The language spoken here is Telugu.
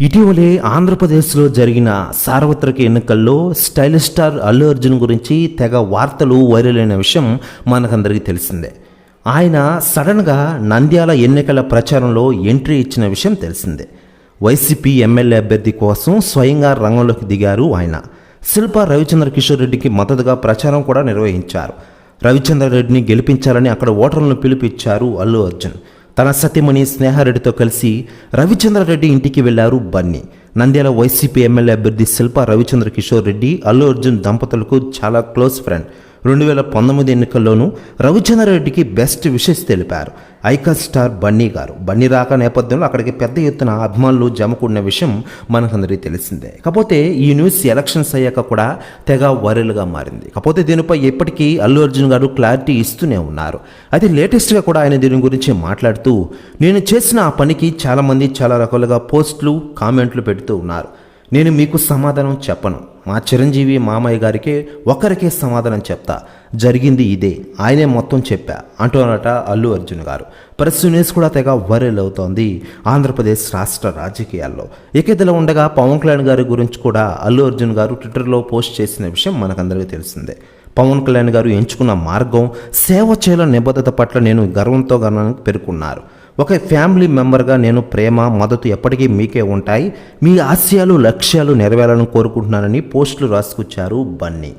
ఇటీవలే ఆంధ్రప్రదేశ్లో జరిగిన సార్వత్రిక ఎన్నికల్లో స్టైల్ స్టార్ అల్లు అర్జున్ గురించి తెగ వార్తలు వైరల్ అయిన విషయం మనకందరికీ తెలిసిందే. ఆయన సడన్గా నంద్యాల ఎన్నికల ప్రచారంలో ఎంట్రీ ఇచ్చిన విషయం తెలిసిందే. వైసీపీ ఎమ్మెల్యే అభ్యర్థి కోసం స్వయంగా రంగంలోకి దిగారు ఆయన. శిల్ప రవిచంద్ర కిషోర్ రెడ్డికి మద్దతుగా ప్రచారం కూడా నిర్వహించారు. రవిచంద్ర రెడ్డిని గెలిపించాలని అక్కడ ఓటర్లను పిలిపించారు అల్లు అర్జున్. తన సతీమణి స్నేహారెడ్డితో కలిసి రవిచంద్రారెడ్డి ఇంటికి వెళ్ళారు బన్నీ. నంద్యాల వైసీపీ ఎమ్మెల్యే అభ్యర్థి శిల్ప రవిచంద్ర కిషోర్ రెడ్డి అల్లు అర్జున్ దంపతులకు చాలా క్లోజ్ ఫ్రెండ్. రెండు వేల పంతొమ్మిది ఎన్నికల్లోనూ రవిచంద్రారెడ్డికి బెస్ట్ విషెస్ తెలిపారు. ఐకాన్ స్టార్ బన్నీ గారు. బన్నీ రాక నేపథ్యంలో అక్కడికి పెద్ద ఎత్తున అభిమానులు జమకూడిన విషయం మనకందరికీ తెలిసిందే. కాకపోతే ఈ న్యూస్ ఎలక్షన్స్ అయ్యాక కూడా తెగ వైరల్గా మారింది. కాకపోతే దీనిపై ఇప్పటికీ అల్లు అర్జున్ గారు క్లారిటీ ఇస్తూనే ఉన్నారు. అయితే లేటెస్ట్గా కూడా ఆయన దీని గురించి మాట్లాడుతూ నేను చేసిన ఆ పనికి చాలామంది చాలా రకాలుగా పోస్టులు కామెంట్లు పెడుతూ ఉన్నారు. నేను మీకు సమాధానం చెప్పను. మా చిరంజీవి మామయ్య గారికి ఒకరికే సమాధానం చెప్తా. జరిగింది ఇదే. ఆయనే మొత్తం చెప్పా. అంటున్నట అల్లు అర్జున్ గారు. ప్రస్తుత న్యూస్ కూడా తెగ వైరల్ అవుతోంది. ఆంధ్రప్రదేశ్ రాష్ట్ర రాజకీయాల్లో. ఇకదిలో ఉండగా పవన్ కళ్యాణ్ గారి గురించి కూడా అల్లు అర్జున్ గారు ట్విట్టర్లో పోస్ట్ చేసిన విషయం మనకందరికీ తెలిసిందే. పవన్ కళ్యాణ్ గారు ఎంచుకున్న మార్గం సేవ చేయాల నిబద్ధత పట్ల నేను గర్వంతో గర్వానికి పేర్కొన్నారు. ఒక ఫ్యామిలీ మెంబర్గా నేను ప్రేమ మద్దతు ఎప్పటికీ మీకే ఉంటాయి. మీ ఆశయాలు లక్ష్యాలు నెరవేరాలని కోరుకుంటున్నానని పోస్టులు రాసుకొచ్చారు బన్నీ.